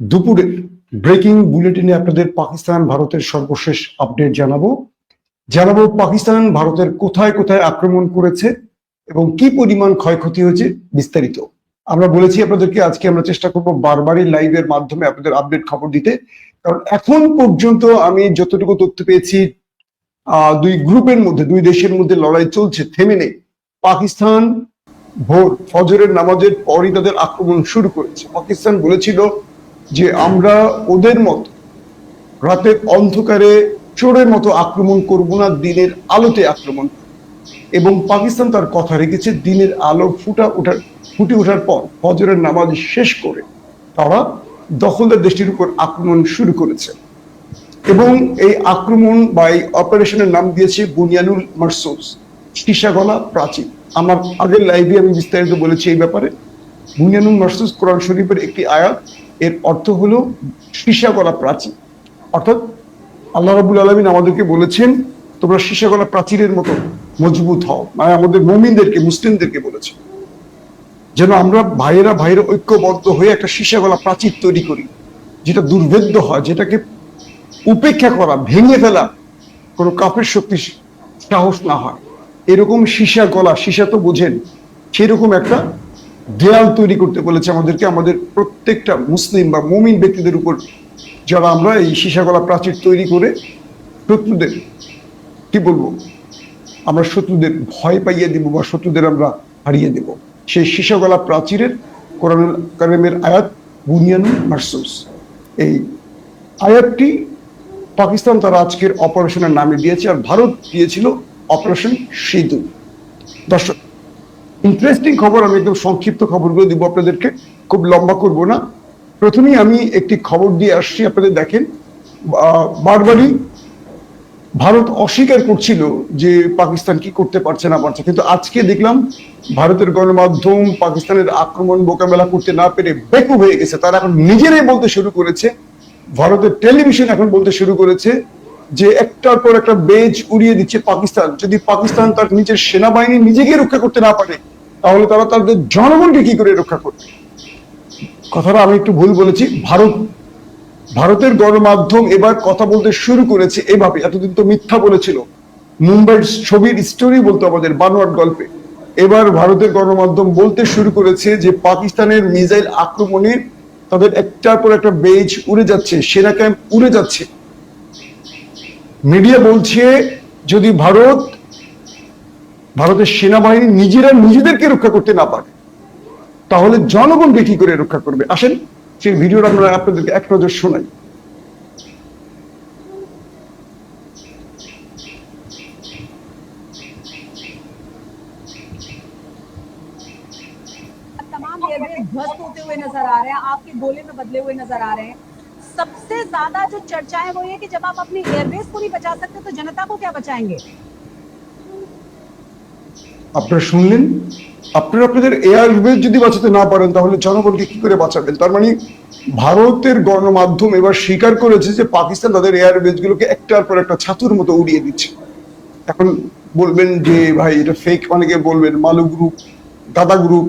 দুপুরের ব্রেকিং বুলেটিনে আপনাদের পাকিস্তান, ভারতের সর্বশেষ আপডেট জানাব। জানাব পাকিস্তান, ভারতের কোথায় কোথায় আক্রমণ করেছে এবং কি পরিমাণ ক্ষয়ক্ষতি হয়েছে বিস্তারিত। আমরা বলেছি আপনাদেরকে, আজকে আমরা চেষ্টা করব বারবারই লাইভের মাধ্যমে আপনাদের আপডেট খবর দিতে। কারণ এখন পর্যন্ত আমি যতটুকু তথ্য পেয়েছি দুই গ্রুপের মধ্যে, দুই দেশের মধ্যে লড়াই চলছে, থেমে নেই। পাকিস্তান ভোর ফজরের নামাজের পরই তাদের আক্রমণ শুরু করেছে। পাকিস্তান বলেছিল যে আমরা ওদের মতো রাতের অন্ধকারে চোরের মতো আক্রমণ করব না, দিনের আলোতে আক্রমণ এবং পাকিস্তান তার কথা রেখেছে, দিনের আলো ফুটা ওঠার, ফুটে ওঠার পর ফজরের নামাজ শেষ করে তারা দখলদার দেশটির উপর আক্রমণ শুরু করেছে। এবং এই আক্রমণ বা এই অপারেশনের নাম দিয়েছে বুনিয়ানুল মারসুস, সীসাগলা প্রাচীন। আমার আগের লাইভে আমি বিস্তারিত বলেছি এই ব্যাপারে। বুনিয়ানুল মারসুস কোরআন শরীফের একটি আয়াত এর অর্থ হলো সীসাগলা প্রাচীন অর্থাৎ আল্লাহ রাবুল আলমিন আমাদেরকে বলেছেন, তোমরা সীসাগলা প্রাচীরের মতো মজবুত হও। মানে আমাদের মমিনদেরকে, মুসলিমদেরকে বলেছে, যেন আমরা ভাইয়েরা ভাইয়েরা ঐক্যবদ্ধ হয়ে একটা সীসাগলা প্রাচীর তৈরি করি, যেটা দুর্ভেদ্য হয়, যেটাকে উপেক্ষা করা, ভেঙে ফেলা, কোনো কাপের শক্তি সাহস না হয়। এরকম সীসা গলা সীসা তো বোঝেন, সেরকম একটা দেয়াল তৈরি করতে বলেছে আমাদেরকে। আমাদের প্রত্যেকটা মুসলিম বা মুমিন ব্যক্তিদের উপর যারা আমরা এই সীসা গলা প্রাচীর তৈরি করে শত্রুদের, কি বলব, আমরা শত্রুদের ভয় পাইয়ে দিব বা শত্রুদের আমরা হারিয়ে দেব। সেই সীসা গলা প্রাচীরের কোরআন কারিমের আয়াত বুনিয়ানুল মার্সুস। এই আয়াতটি পাকিস্তান তার আজকের অপারেশনের নামে দিয়েছে আর ভারত দিয়েছিল অপারেশন সিঁদুর। দর্শক ইন্টারেস্টিং খবর, আমি একদম সংক্ষিপ্ত খবরগুলো দিব আপনাদেরকে। খুব লম্বা করব না। প্রথমেই আমি একটি খবর দিয়ে আসছি, আপনাদের দেখেন। বারবারই ভারত অস্বীকার করছিল যে পাকিস্তান কি করতে পারছে না পারছে। কিন্তু আজকে দেখলাম, ভারতের গণমাধ্যম পাকিস্তানের আক্রমণ মোকাবেলা করতে না পেরে বেকু হয়ে গেছে। তারা এখন নিজেরাই বলতে শুরু করেছে, ভারতের টেলিভিশন এখন বলতে শুরু করেছে যে একটার পর একটা বেজ উড়িয়ে দিচ্ছে পাকিস্তান। যদি পাকিস্তান তার নিজের সেনাবাহিনী নিজেকে রক্ষা করতে না পারে তাহলে তারা তাদের জনগণকে কি করে রক্ষা করবে? কথাটা আমি একটু ভুল বলেছি। ভারত, ভারতের গণমাধ্যম এবার কথা বলতে শুরু করেছে এভাবে। এতদিন তো মিথ্যা বলেছিল। মুম্বাইয়ের ছবির স্টোরি বলতো আমাদের, বানোয়াট গল্পে। এবার ভারতের গণমাধ্যম বলতে শুরু করেছে যে পাকিস্তানের মিসাইল আক্রমণে তাদের একটার পর একটা বেজ উড়ে যাচ্ছে, সেনা ক্যাম্প উড়ে যাচ্ছে। মিডিয়া বলছে, যদি ভারত ভারতের সেনাবাহিনী নিজেরা নিজেদেরকে রক্ষা করতে না পারে তাহলে জনগণকে কি করে রক্ষা করবে আসেন সেই ভিডিওটা আমরা আপনাদেরকে এক নজর শোনাই तमाम एयरवेज ध्वस्त होते हुए नजर आ रहे हैं आपके गोले में बदले हुए नजर आ रहे हैं सबसे ज्यादा जो चर्चा है वो ये कि जब आप अपनी एयरवेज को नहीं बचा सकते तो जनता को क्या बचाएंगे আপনারা শুনলেন? আপনারা আপনাদের এয়ারবেজ যদি বাঁচাতে না পারেন, তাহলে জনগণকে কি করে বাঁচাবেন? তার মানে ভারতের গণমাধ্যম এবার স্বীকার করেছে যে পাকিস্তান তাদের এয়ারবেজ গুলোকে একটার পর একটা ছাতুর মতো উড়িয়ে দিচ্ছে। এখন বলবেন যে, ভাই, এটা ফেক অনেকে বলবেন, মালু গ্রুপ দাদা গ্রুপ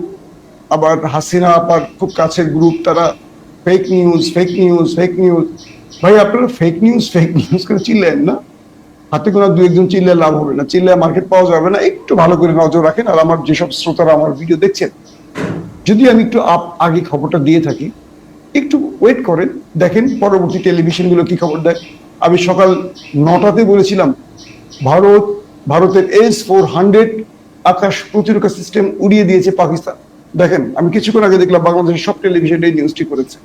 আবার হাসিনা আপার খুব কাছের গ্রুপ তারা fake news fake news fake news ভাই, আপনারা ফেক নিউজ ফেক নিউজ করে চিল্লেন না। হাতে গোনা দু একজন চিল্লে লাভ হবে না। চিল্লে মার্কেট পাওয়া যাবে না, একটু ভালো করে নজর রাখেন আর আমার যেসব শ্রোতারা আমার ভিডিও দেখছেন, যদি আমি একটু আপ আগে খবরটা দিয়ে থাকি, একটু ওয়েট করেন, দেখেন পরবর্তী টেলিভিশনগুলো কি খবর দেয়। আমি সকাল নটাতে বলেছিলাম, ভারত, ভারতের এস ফোর হান্ড্রেড আকাশ প্রতিরক্ষা সিস্টেম উড়িয়ে দিয়েছে পাকিস্তান। দেখেন, আমি কিছুক্ষণ আগে দেখলাম বাংলাদেশের সব টেলিভিশন এই নিউজটি করেছে।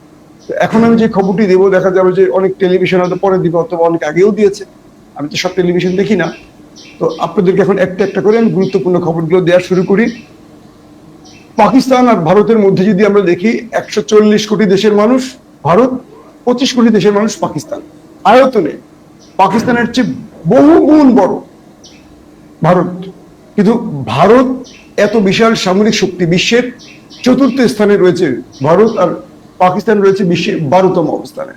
এখন আমি যে খবরটি দেবো, দেখা যাবে যে অনেক টেলিভিশন হয়তো পরে দিবে অথবা অনেক আগেও দিয়েছে। আমি তো সব টেলিভিশন দেখি না। তো আপনাদেরকে এখন একটা একটা করে আমি গুরুত্বপূর্ণ খবরগুলো দেওয়া শুরু করি। পাকিস্তান আর ভারতের মধ্যে যদি আমরা দেখি, একশো চল্লিশ কোটি দেশের মানুষ ভারত, পঁচিশ কোটি দেশের মানুষ পাকিস্তান। আয়তনে পাকিস্তানের চেয়ে বহু গুণ বড় ভারত। কিন্তু ভারত এত বিশাল সামরিক শক্তি বিশ্বের চতুর্থ স্থানে রয়েছে। ভারত আর পাকিস্তান রয়েছে বিশ্বের বারোতম অবস্থানে।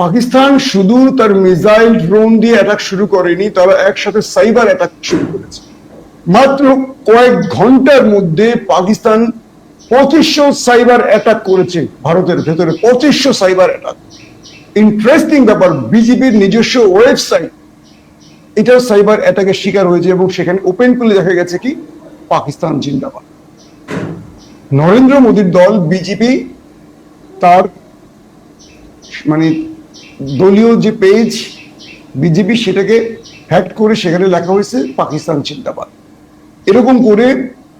পাকিস্তান শুধু তার মিসাইল ড্রোন দিয়ে অ্যাটাক শুরু করেনি, তারা একসাথে সাইবার অ্যাটাক শুরু করেছে। মাত্র কয়েক ঘণ্টার মধ্যে পাকিস্তান পঁচিশশো সাইবার অ্যাটাক করেছে ভারতের ভেতরে, পঁচিশশো সাইবার অ্যাটাক ইন্টারেস্টিং ব্যাপার বিজেপির নিজস্ব ওয়েবসাইট এটাও সাইবার অ্যাটাকের শিকার হয়েছে এবং সেখানে ওপেন করে দেখা গেছে কি? পাকিস্তান জিন্দাবাদ। নরেন্দ্র মোদীর দল বিজেপি তার মানে দলীয় যে পেজ বিজেপি সেটাকে হ্যাক করে সেখানে লেখা হয়েছে পাকিস্তান জিন্দাবাদ। এরকম করে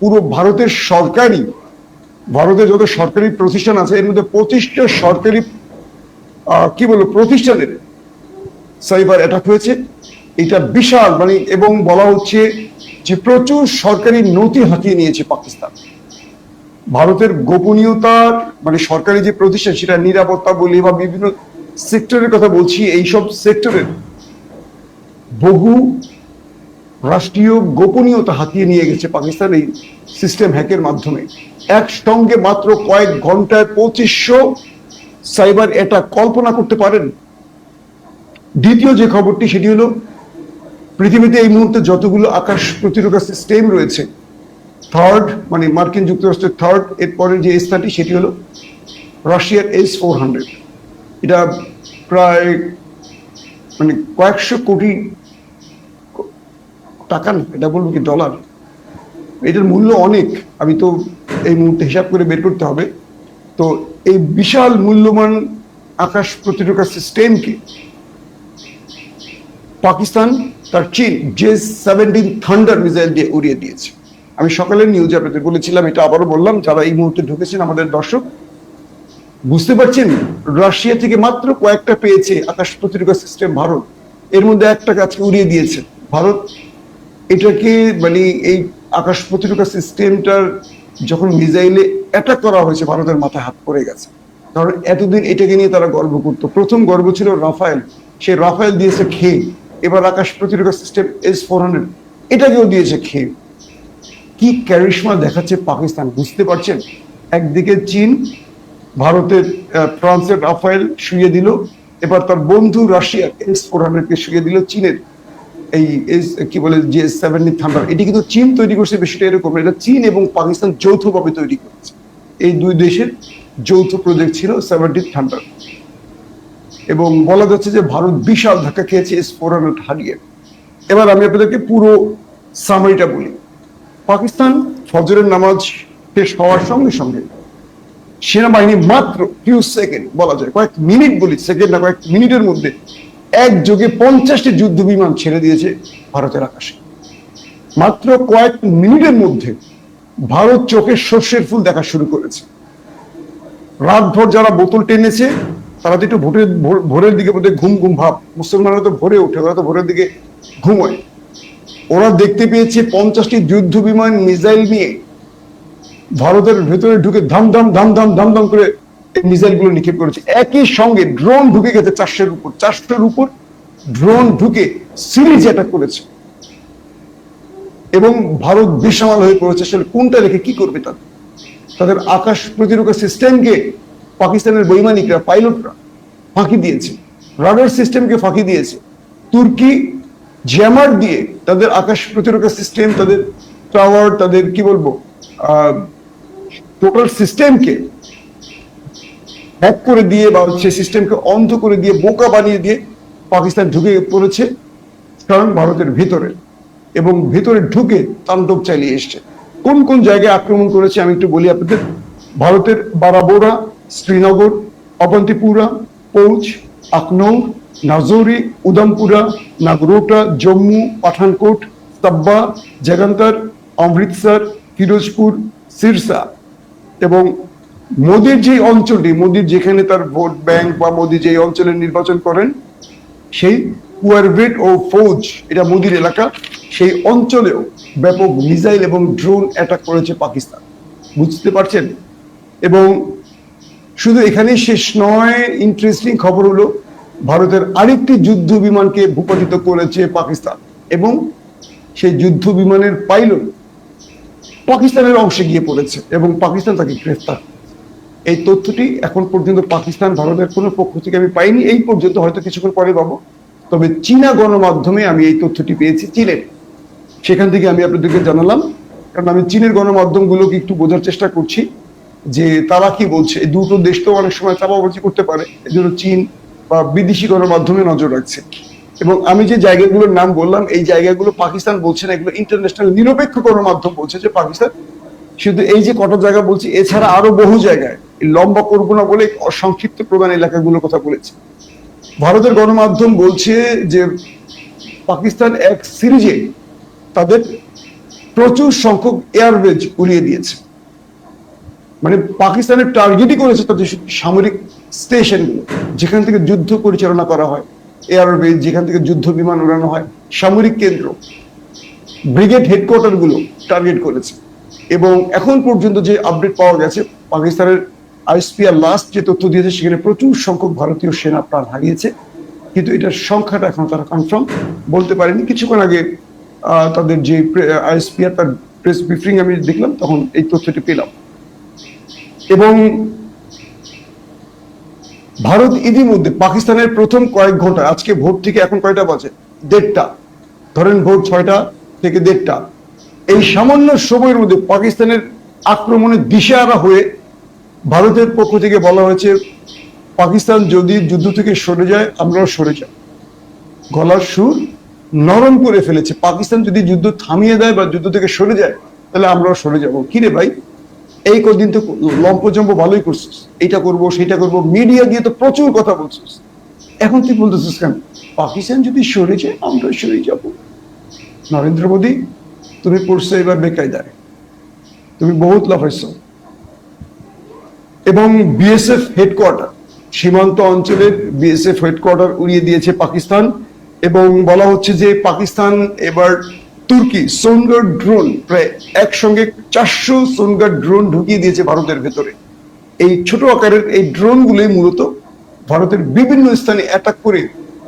পুরো ভারতের সরকারি, ভারতের যত সরকারি প্রতিষ্ঠান আছে, এর মধ্যে পঁচিশটা সরকারি কি বলব, প্রতিষ্ঠানের সাইবার অ্যাটাক হয়েছে। এটা বিশাল মানে এবং বলা হচ্ছে যে প্রচুর সরকারি নথি হাতিয়ে নিয়েছে পাকিস্তান। ভারতের গোপনীয়তার মানে সরকারি যে প্রতিষ্ঠান, সেটা নিরাপত্তা বলি বা বিভিন্ন সেক্টরের কথা বলছি, এইসব সেক্টরের বহু রাষ্ট্রীয় গোপনীয়তা হাতিয়ে নিয়ে গেছে পাকিস্তান এই সিস্টেম হ্যাকের মাধ্যমে। একসঙ্গে মাত্র কয়েক ঘন্টায় পঁচিশশো সাইবার অ্যাটাক কল্পনা করতে পারেন। দ্বিতীয় যে খবরটি, সেটি হলো, পৃথিবীতে এই মুহূর্তে যতগুলো আকাশ প্রতিরক্ষা সিস্টেম রয়েছে থার্ড মানে মার্কিন যুক্তরাষ্ট্রের থার্ড এরপরে যে স্থানটি সেটি হলো রাশিয়ার এস ফোর হান্ড্রেড এটা প্রায় মানে কয়েকশো কোটি টাকা না, এটা বলব কি ডলার এটার মূল্য অনেক। আমি তো এই মুহূর্তে হিসাব করে বের করতে হবে। তো এই বিশাল মূল্যবান আকাশ প্রতিরক্ষা সিস্টেমকে পাকিস্তান তার চীন জে সেভেন্টিন থান্ডার মিসাইল দিয়ে উড়িয়ে দিয়েছে। আমি সকালের নিউজে আপনাদের বলেছিলাম, এটা আবারও বললাম, যারা এই মুহূর্তে ঢুকেছেন আমাদের দর্শক, বুঝতে পারছেন, রাশিয়া থেকে মাত্র কয়েকটা পেয়েছে আকাশ প্রতিরক্ষা সিস্টেম ভারত। এর মধ্যে একটা আজকে উড়িয়ে দিয়েছে ভারত। এটাকে মানে এই আকাশ প্রতিরক্ষা সিস্টেমটার যখন মিসাইলে অ্যাটাক করা হয়েছে, ভারতের মাথায় হাত পড়ে গেছে। কারণ এতদিন এটাকে নিয়ে তারা গর্ব করতো। প্রথম গর্ব ছিল রাফায়েল। সে রাফায়েল দিয়েছে খেয়ে। এবার আকাশ প্রতিরক্ষা সিস্টেম এস ফোর হান্ড্রেড এটাকেও দিয়েছে খেয়ে। কি ক্যারিশমা দেখাচ্ছে পাকিস্তান, বুঝতে পারছেন? একদিকে চীন, ভারতের ফ্রান্সের রাফায়েল শুয়ে দিল, এবার তার বন্ধু রাশিয়া, এস ফোর হান্ড্রেডকে শুয়ে দিল চীনের। এই এস, কি বলে যে সেভেন্টি থান্ডার এটি কিন্তু চীন তৈরি করছে, বিষয়টা এরকম এটা চীন এবং পাকিস্তান যৌথভাবে তৈরি করেছে। এই দুই দেশের যৌথ প্রজেক্ট ছিল সেভেন্টি থান্ডার এবং বলা যাচ্ছে যে ভারত বিশাল ধাক্কা খেয়েছে এস ফোর হান্ড্রেড হারিয়ে। এবার আমি আপনাদেরকে পুরো সামারিটা বলি। পাকিস্তান ফজরের নামাজ শেষ হওয়ার সঙ্গে সঙ্গে সেনাবাহিনী মাত্র ফিউ সেকেন্ড বলা যায় কয়েক মিনিট বলি সেকেন্ড না কয়েক মিনিটের মধ্যে একযোগে পঞ্চাশটি যুদ্ধ বিমান ছেড়ে দিয়েছে ভারতের আকাশে। মাত্র কয়েক মিনিটের মধ্যে ভারত চোখে সর্ষের ফুল দেখা শুরু করেছে। রাতভর যারা বোতল টেনেছে, তারা তো একটু ভোর- ভোরের দিকে বোধহয় ঘুম ঘুম ভাব, মুসলমানরা তো ভোরে ওঠে, ওরা তো ভোরের দিকে ঘুমোয়। ওরা দেখতে পেয়েছে পঞ্চাশটি যুদ্ধ বিমান, মিসাইল নিয়ে। ভারতের ভেতরে ঢুকে ধাম ধাম ধাম ধাম ধাম ধাম করে মিসাইলগুলো নিক্ষেপ করেছে। একই সঙ্গে ড্রোন ঢুকে গেছে চারশের উপর। চারশোর উপর ড্রোন ঢুকে সিরিজ অ্যাটাক করেছে। এবং ভারত বেসামাল হয়ে পড়েছে। আসলে কোনটা রেখে কি করবে তাদের? তাদের আকাশ প্রতিরক্ষা সিস্টেমকে পাকিস্তানের বৈমানিকরা, পাইলটরা ফাঁকি দিয়েছে। রাডার সিস্টেমকে ফাঁকি দিয়েছে। তুর্কি জ্যামার দিয়ে তাদের আকাশ প্রতিরক্ষা সিস্টেম তাদের টাওয়ার তাদের কি বলব টোটাল সিস্টেমকে হ্যাক করে দিয়ে বা হচ্ছে সিস্টেমকে অন্ধ করে দিয়ে, বোকা বানিয়ে দিয়ে পাকিস্তান ঢুকে পড়েছে, কারণ ভারতের ভিতরে। এবং ভিতরে ঢুকে তাণ্ডব চালিয়ে এসছে। কোন কোন জায়গায় আক্রমণ করেছে আমি একটু বলি আপনাদের। ভারতের বারাবোরা, শ্রীনগর, অবন্তিপুরা, পৌঁছ আখনৌর নাজৌরি, উদমপুরা, নাগরোটা, জম্মু, পাঠানকোট, তাব্বা, জাগান্তর, অমৃতসর, ফিরোজপুর, সিরসা এবং মোদির যে অঞ্চলটি, মোদির যেখানে তার ভোট ব্যাংক বা মোদি যে অঞ্চলে নির্বাচন করেন, সেই কুয়ারভেট ও ফৌজ, এটা মোদির এলাকা, সেই অঞ্চলেও ব্যাপক মিসাইল এবং ড্রোন অ্যাটাক করেছে পাকিস্তান। বুঝতে পারছেন? এবং শুধু এখানেই শেষ নয় ইন্টারেস্টিং খবর হলো ভারতের আরেকটি যুদ্ধ বিমানকে ভূপাতিত করেছে পাকিস্তান এবং সেই যুদ্ধ বিমানের পাইলট পাকিস্তানের অংশে গিয়ে পড়েছে এবং পাকিস্তান তাকে গ্রেফতার এই তথ্যটি এখন পর্যন্ত পাকিস্তান, ভারতের কোনো পক্ষ থেকে আমি পাইনি। এই পর্যন্ত হয়তো কিছুক্ষণ পরে পাবো। তবে চীনা গণমাধ্যমে আমি এই তথ্যটি পেয়েছি চীনের সেখান থেকে আমি আপনাদেরকে জানালাম, কারণ আমি চীনের গণমাধ্যমগুলোকে একটু বোঝার চেষ্টা করছি যে তারা কি বলছে। দুটো দেশ তো অনেক সময় চাপাবাজি করতে পারে। এই জন্য চীন বা বিদেশি গণমাধ্যমে নজর রাখছে। এবং আমি যে জায়গাগুলোর নাম বললাম, এই জায়গাগুলো পাকিস্তান বলছে না, এগুলো ইন্টারন্যাশনাল নিরপেক্ষ গণমাধ্যম বলছে যে পাকিস্তান। শুধু এই যে কটা জায়গা বলছি, এছাড়া আরও বহু জায়গায় লম্বা করব না বলে সংক্ষিপ্ত প্রধান এলাকাগুলোর কথা বলেছে। ভারতের গণমাধ্যম বলছে যে পাকিস্তান এক সিরিজে তাদের প্রচুর সংখ্যক এয়ারবেজ উড়িয়ে দিয়েছে। মানে পাকিস্তানের টার্গেটই করেছে তাদের সামরিক স্টেশনগুলো যেখান থেকে যুদ্ধ পরিচালনা করা হয়। এয়ারবেজ, যেখান থেকে যুদ্ধ বিমান উড়ানো হয়। সামরিক কেন্দ্র। ব্রিগেড হেডকোয়ার্টারগুলো টার্গেট করেছে। এবং এখন পর্যন্ত যে আপডেট পাওয়া গেছে, পাকিস্তানের আইএসপিআর লাস্ট যে তথ্য দিয়েছে, সেখানে প্রচুর সংখ্যক ভারতীয় সেনা প্রাণ হারিয়েছে। কিন্তু এটার সংখ্যাটা এখন তারা কনফার্ম বলতে পারেনি। কিছুক্ষণ আগে তাদের যে আইএসপিআর তার প্রেস ব্রিফিং আমি দেখলাম, তখন এই তথ্যটি পেলাম। এবং ভারত ইতিমধ্যে পাকিস্তানের প্রথম কয়েক ঘণ্টা আজকে ভোট থেকে এখন কয়টা বাজে? দেড়টা। ধরেন ভোট ছয়টা থেকে দেড়টা। এই সামান্য সময়ের মধ্যে পাকিস্তানের আক্রমণের দিশেহারা হয়ে ভারতের পক্ষ থেকে বলা হয়েছে, পাকিস্তান যদি যুদ্ধ থেকে সরে যায়, আমরাও সরে যাই গলার সুর নরম করে ফেলেছে। পাকিস্তান যদি যুদ্ধ থামিয়ে দেয় বা যুদ্ধ থেকে সরে যায়, তাহলে আমরাও সরে যাব। কিরে ভাই? এই কদিন তো লম্পজম্প ভালোই করছিস, এইটা করব সেটা করব মিডিয়া দিয়ে তো প্রচুর কথা বলছিস। এখন তুই বলতেছিস কেন? পাকিস্তান যদি সরে যায়, আমরা সরে যাব। নরেন্দ্র মোদী, তুমি পড়ছো এবার বেকায়দায়। তুমি বহুত লাফাইছ। এবং বিএসএফ হেডকোয়ার্টার সীমান্ত অঞ্চলের বিএসএফ হেডকোয়ার্টার উড়িয়ে দিয়েছে পাকিস্তান। এবং বলা হচ্ছে যে পাকিস্তান এবার তুর্কি সোনগার ড্রোন প্রায় একসঙ্গে চারশো সোনগার ড্রোন ঢুকিয়ে দিয়েছে ভারতের ভেতরে। এই ছোট আকারের এই ড্রোনগুলোই মূলত ভারতের বিভিন্ন স্থানে অ্যাটাক করে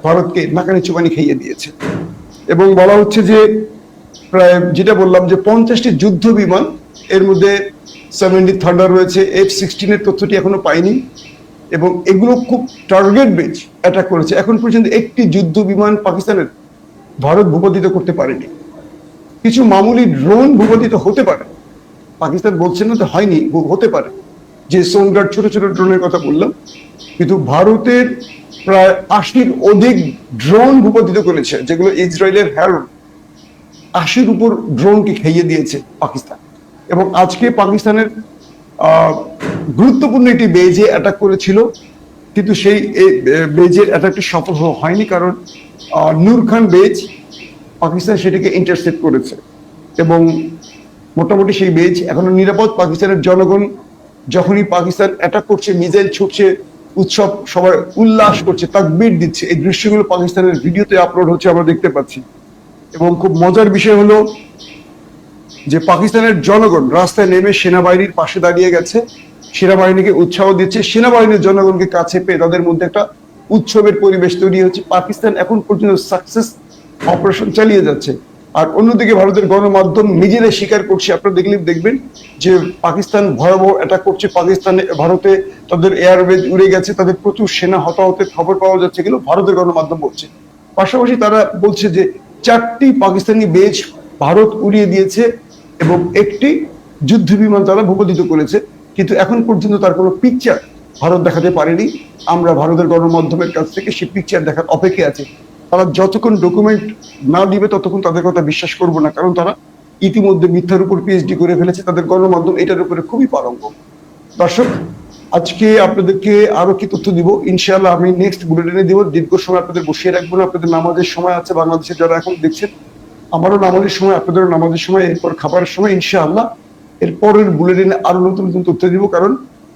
ভারতকে নাকানি চুবানি খাইয়ে দিয়েছে। এবং বলা হচ্ছে যে, প্রায় যেটা বললাম যে পঞ্চাশটি যুদ্ধ বিমান, এর মধ্যে সেভেন্টি থান্ডার রয়েছে এফ সিক্সটিনের তথ্যটি এখনও পাইনি, এবং এগুলো খুব টার্গেট বেজ অ্যাটাক করেছে। এখন পর্যন্ত একটি যুদ্ধ বিমান পাকিস্তানের ভারত ভূপাতিত করতে পারেনি। কিছু মামুলি ড্রোন ভূপাতিত হতে পারে। পাকিস্তান বলছে না তো হয়নি হতে পারে। যে সোনগার ছোট ছোট ড্রোনের কথা বললাম, কিন্তু ভারতের প্রায় আশির অধিক ড্রোন ভূপাতিত করেছে, যেগুলো ইসরায়েলের হ্যারন আশির উপর ড্রোনকে খাইয়ে দিয়েছে পাকিস্তান। এবং আজকে পাকিস্তানের গুরুত্বপূর্ণ একটি বেজে অ্যাটাক করেছিল, কিন্তু সেই বেজের অ্যাটাকটি সফল হয়নি কারণ নূর খান বেজ পাকিস্তান সেটাকে ইন্টারসেপ্ট করেছে। এবং মোটামুটি সেই বেজ এখনও নিরাপদ। পাকিস্তানের জনগণ যখনই পাকিস্তান অ্যাটাক করছে মিসাইল ছুটছে, উৎসব সবাই উল্লাস করছে, তাকবীর দিচ্ছে, এই দৃশ্যগুলো পাকিস্তানের ভিডিওতে আপলোড হচ্ছে, আমরা দেখতে পাচ্ছি। এবং খুব মজার বিষয় হলো যে পাকিস্তানের জনগণ রাস্তায় নেমে সেনাবাহিনীর পাশে দাঁড়িয়ে গেছে, সেনাবাহিনীকে উৎসাহ দিচ্ছে, সেনাবাহিনীর জনগণকে কাছে পেয়ে তাদের মধ্যে একটা উৎসবের পরিবেশ তৈরি হচ্ছে। পাকিস্তান এখন পর্যন্ত সাকসেস অপারেশন চালিয়ে যাচ্ছে। আর অন্যদিকে ভারতের গণমাধ্যম নিজেরাই স্বীকার করছে। আপনারা দেখলে দেখবেন যে পাকিস্তান ভয়াবহ অ্যাটাক করছে। পাকিস্তানে, ভারতে তাদের এয়ারবেজ উড়ে গেছে। তাদের প্রচুর সেনা হতাহতের খবর পাওয়া যাচ্ছে এগুলো ভারতের গণমাধ্যম বলছে। পাশাপাশি তারা বলছে যে চারটি পাকিস্তানি বেজ ভারত উড়িয়ে দিয়েছে এবং একটি যুদ্ধ বিমান তারা ভূপাতিত করেছে। কিন্তু এখন পর্যন্ত তার কোনো পিকচার ভারত দেখাতে পারেনি। আমরা ভারতের গণমাধ্যমের কাছ থেকে সেই পিকচার দেখার অপেক্ষা আছে। তারা যতক্ষণ ডকুমেন্ট না দিবে, ততক্ষণ তাদের কথা বিশ্বাস করব না। কারণ তারা ইতিমধ্যে মিথ্যার উপর পিএইচডি করে ফেলেছে, তাদের গণমাধ্যম এটার উপরে খুবই পারঙ্গ দর্শক, আজকে আপনাদেরকে আরও কি তথ্য দিব? ইনশাআল্লাহ আমি নেক্সট বুলেটিনে দিব। দীর্ঘ সময় আপনাদের বসিয়ে রাখব না। আপনাদের নামাজের সময় আছে, বাংলাদেশে যারা এখন দেখছেন, আমারও নামাজের সময়, আপনাদেরও নামাজের সময়, এরপর খাবারের সময়, ইনশাআল্লাহ। এর পরের বুলেটিনে আরও নতুন নতুন তথ্য দিব, কারণ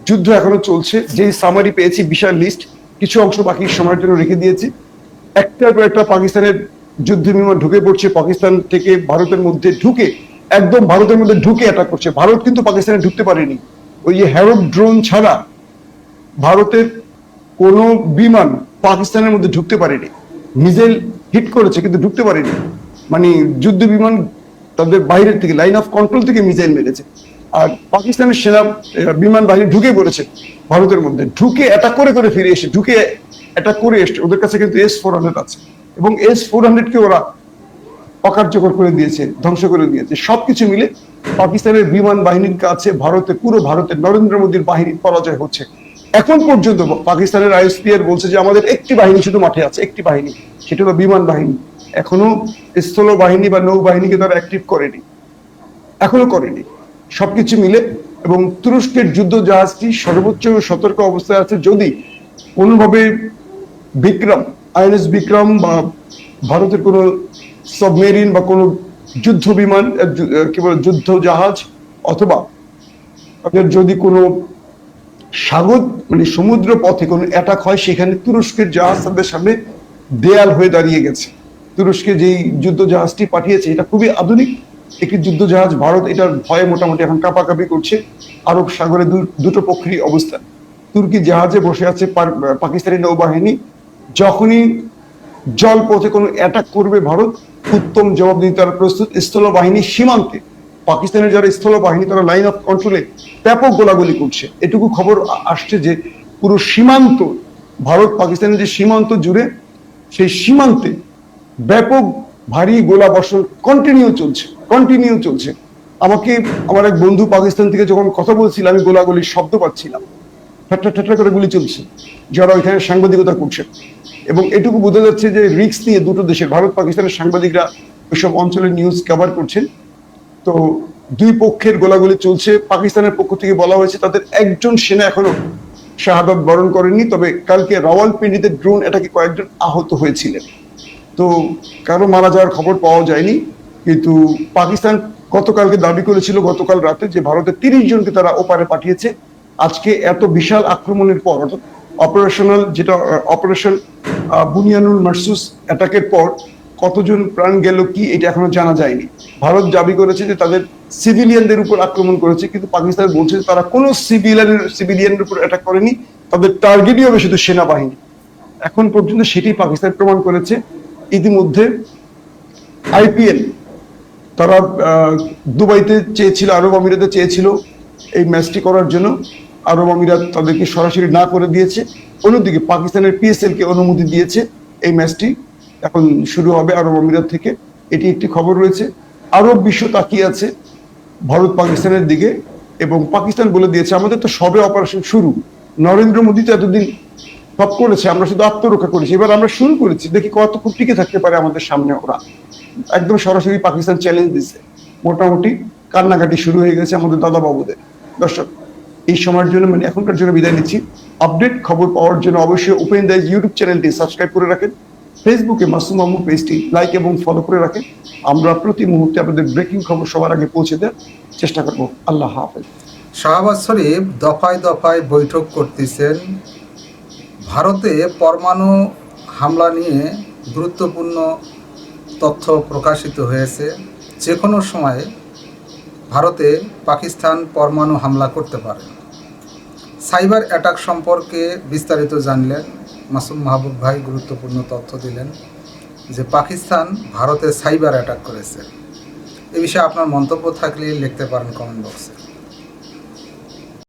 যুদ্ধ এখনও চলছে। যেই সামারি পেয়েছি, বিশাল লিস্ট কিছু অংশ বাকি সময়ের জন্য রেখে দিয়েছি। একটার পর একটা পাকিস্তানের যুদ্ধ বিমান ঢুকে পড়ছে, পাকিস্তান থেকে ভারতের মধ্যে ঢুকে, একদম ভারতের মধ্যে ঢুকে অ্যাটাক করছে। ভারত কিন্তু পাকিস্তানে ঢুকতে পারেনি। ওই যে ড্রোন ছাড়া ভারতের কোনো বিমান পাকিস্তানের মধ্যে ঢুকতে পারেনি। মিসাইল হিট করেছে কিন্তু ঢুকতে পারেনি। মানে যুদ্ধ বিমান তাদের বাইরের থেকে লাইন অফ কন্ট্রোল থেকে মিসাইল মেরেছে। আর পাকিস্তানের সেনা বিমান বাহিনী ঢুকে পড়েছে ভারতের মধ্যে। ঢুকে অ্যাটাক করে করে ফিরে এসে, ঢুকে অ্যাটাক করে এসছে ওদের কাছে কিন্তু এস ফোর হান্ড্রেড আছে। এবং এস ফোর হান্ড্রেড কে ওরা অকার্যকর করে দিয়েছে, ধ্বংস করে দিয়েছে। সবকিছু মিলে পাকিস্তানের বিমান বাহিনীর কাছে ভারতে, পুরো ভারতের নরেন্দ্র মোদীর বাহিনীর পরাজয় হচ্ছে। এখন পর্যন্ত পাকিস্তানের আইএসপিআর বলছে যে, আমাদের একটি বাহিনী শুধু মাঠে আছে, একটি বাহিনী। সেটা হলো বিমান বাহিনী। এখনও স্থল বাহিনী বা নৌবাহিনীকে তারা অ্যাক্টিভ করেনি। এখনও করেনি। সবকিছু মিলে এবং তুরস্কের যুদ্ধ জাহাজটি সর্বোচ্চ সতর্ক অবস্থায় আছে। যদি কোনোভাবে বিক্রম, আইএনএস বিক্রম বা ভারতের কোনো সাবমেরিন বা কোনো যুদ্ধ বিমান কি বলে, যুদ্ধ জাহাজ অথবা আপনার যদি কোনো সাগর মানে সমুদ্র পথে কোনো অ্যাটাক হয়, সেখানে তুরস্কের জাহাজ তাদের সামনে দেয়াল হয়ে দাঁড়িয়ে গেছে। তুরস্কে যেই যুদ্ধ জাহাজটি পাঠিয়েছে, এটা খুবই আধুনিক। একটি যুদ্ধ জাহাজ ভারত এটার ভয়ে মোটামুটি এখন কাঁপাকাঁপি করছে। আরব সাগরে দুটো পক্ষেরই অবস্থান। তুর্কি জাহাজে বসে আছে পাকিস্তানি নৌবাহিনী। যখনই জলপথে কোনো অ্যাটাক করবে ভারত, উত্তম জবাব দিতে তারা প্রস্তুত। স্থল বাহিনী সীমান্তে, পাকিস্তানের যারা স্থল বাহিনী তারা লাইন অফ কন্ট্রোলে ব্যাপক গোলাগুলি করছে। এটুকু খবর আসছে যে পুরো সীমান্ত, ভারত পাকিস্তানের যে সীমান্ত জুড়ে, সেই সীমান্তে ব্যাপক ভারী গোলা বর্ষণ কন্টিনিউ চলছে কন্টিনিউ চলছে। আমাকে আমার এক বন্ধু পাকিস্তান থেকে যখন কথা বলছিল, আমি গোলাগুলির শব্দ পাচ্ছিলাম। ঠাট্টা ঠাট্টা করে গুলি চলছে। যারা ওইখানে সাংবাদিকতা করছে। এবং এটুকু বোঝা যাচ্ছে যে রিক্স নিয়ে দুটো দেশের, ভারত, পাকিস্তানের সাংবাদিকরা ওইসব অঞ্চলের নিউজ কভার করছেন। তো দুই পক্ষের গোলাগুলি চলছে। পাকিস্তানের পক্ষ থেকে বলা হয়েছে তাদের একজন সেনা এখনও শাহাদত বরণ করেননি, তবে কালকে রাওয়ালপিন্ডিতে ড্রোন এটাকে কয়েকজন আহত হয়েছিলেন। তো কারও মারা যাওয়ার খবর পাওয়া যায়নি, কিন্তু পাকিস্তান গতকালকে দাবি করেছিল গতকাল রাতে যে ভারতের তিরিশ জনকে তারা ওপারে পাঠিয়েছে। আজকে এত বিশাল আক্রমণের পর অপারেশনাল যেটা অপারেশন বুনিয়ানুল মার্সুস অ্যাটাকের পর কতজন প্রাণ গেল কি এটা এখনও জানা যায়নি। ভারত দাবি করেছে যে তাদের সিভিলিয়ানদের উপর আক্রমণ করেছে, কিন্তু পাকিস্তান বলছে তারা কোনো সিভিলিয়ানের সিভিলিয়ানের উপর অ্যাটাক করেনি, তাদের টার্গেটই হবে শুধু সেনাবাহিনী। এখন পর্যন্ত সেটি পাকিস্তান প্রমাণ করেছে। ইতিমধ্যে আইপিএল, তারা দুবাইতে চেয়েছিল, আরব আমিরাতে চেয়েছিল এই ম্যাচটি করার জন্য। আরব আমিরাত তাদেরকে সরাসরি না করে দিয়েছে। অন্যদিকে পাকিস্তানের পিএসএল কে অনুমতি দিয়েছে এই ম্যাচটি। এখন শুরু হবে আরব আমিরাত থেকে। এটি একটি খবর রয়েছে। আরব বিশ্ব তাকিয়ে আছে ভারত পাকিস্তানের দিকে এবং পাকিস্তান বলে দিয়েছে, আমাদের তো সবে অপারেশন শুরু। নরেন্দ্র মোদী তো এতদিন সব করেছে, আমরা শুধু আত্মরক্ষা করেছি। এবার আমরা শুরু করেছি, দেখি কতক্ষণ টিকে থাকতে পারে আমাদের সামনে ওরা। একদম সরাসরি পাকিস্তান চ্যালেঞ্জ দিচ্ছে মোটামুটি কান্নাকাটি শুরু হয়ে গেছে আমাদের দাদা বাবুদের দর্শক এই সময়ের জন্য মানে এখনকার জন্য বিদায় নিচ্ছি। আপডেট খবর পাওয়ার জন্য অবশ্যই ওপেন দাইজ ইউটিউব চ্যানেলটি সাবস্ক্রাইব করে রাখেন। ফেসবুকে মাসুম মামু পেজটি লাইক এবং ফলো করে রাখেন। আমরা প্রতি মুহূর্তে আপনাদের ব্রেকিং খবর সবার আগে পৌঁছে দেওয়ার চেষ্টা করব। আল্লাহ হাফেজ। শাহবাজ শরীফ দফায় দফায় বৈঠক করতেছেন। ভারতে পরমাণু হামলা নিয়ে গুরুত্বপূর্ণ তথ্য প্রকাশিত হয়েছে। যে কোনো সময়ে ভারতে পাকিস্তান পরমাণু হামলা করতে পারে। সাইবার অ্যাটাক সম্পর্কে বিস্তারিত জানলেন মাসুম মাহবুব ভাই, গুরুত্বপূর্ণ তথ্য দিলেন যে পাকিস্তান ভারতে সাইবার অ্যাটাক করেছে। এ বিষয়ে আপনার মন্তব্য থাকলে লিখতে পারেন কমেন্ট বক্সে।